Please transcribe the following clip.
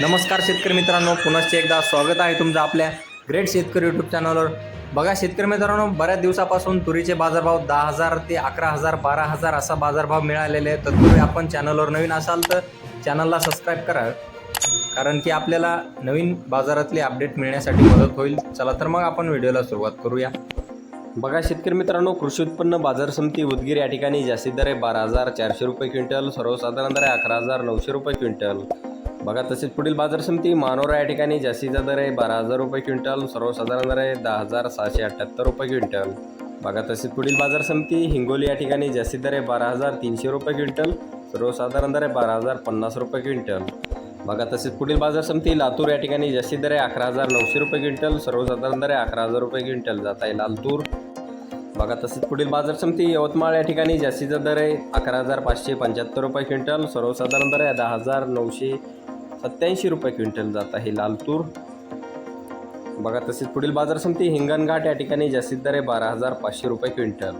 नमस्कार शेतकरी मित्रांनो पुनश्च एकदा स्वागत आहे तुमचं आपल्या ग्रेट शेतकरी यूट्यूब चॅनलवर बघा शेतकरी मित्रांनो बऱ्याच दिवसापासून तुरीचे बाजारभाव दहा हजार ते अकरा हजार बारा हजार असा बाजारभाव मिळालेले आहे तत्पूर्वी आपण चॅनलवर नवीन असाल तर चॅनलला सबस्क्राईब करा. कारण की आपल्याला नवीन बाजारातले अपडेट मिळण्यासाठी मदत होईल. चला तर मग आपण व्हिडिओला सुरुवात करूया. बघा शेतकरी मित्रांनो कृषी उत्पन्न बाजार समिती उदगीर या ठिकाणी जास्तीत दर आहे बारा हजार चारशे रुपये क्विंटल सर्वसाधारण दर आहे अकरा हजार नऊशे रुपये क्विंटल. बघा तसेच पुढील बाजार समिती मानोरा या ठिकाणी जास्तीचा दर आहे बारा हजार रुपये क्विंटल सर्वसाधारण दर आहे दहा हजार सहाशे अठ्ठ्याहत्तर रुपये क्विंटल. बघा तसेच पुढील बाजार समिती हिंगोली या ठिकाणी जास्तीत दर आहे बारा हजार तीनशे रुपये क्विंटल सर्वसाधारण दर आहे बारा हजार पन्नास रुपये क्विंटल. बघा तसेच पुढील बाजार समिती लातूर या ठिकाणी जास्तीत दर आहे अकरा हजार नऊशे रुपये क्विंटल सर्वसाधारण दर आहे अकरा हजार रुपये क्विंटल. जात आहे लालतूर. बघा तसेच पुढील बाजार समिती यवतमाळ या ठिकाणी जास्तीचा दर आहे अकरा हजार पाचशे पंच्याहत्तर रुपये क्विंटल सर्वसाधारण दर आहे दहा हजार नऊशे सत्याऐंशी रुपये क्विंटल जात आहे लालतूर बघा तसेच पुढील बाजार समिती हिंगणघाट या ठिकाणी जास्तीत दर आहे बारा हजार पाचशे रुपये क्विंटल.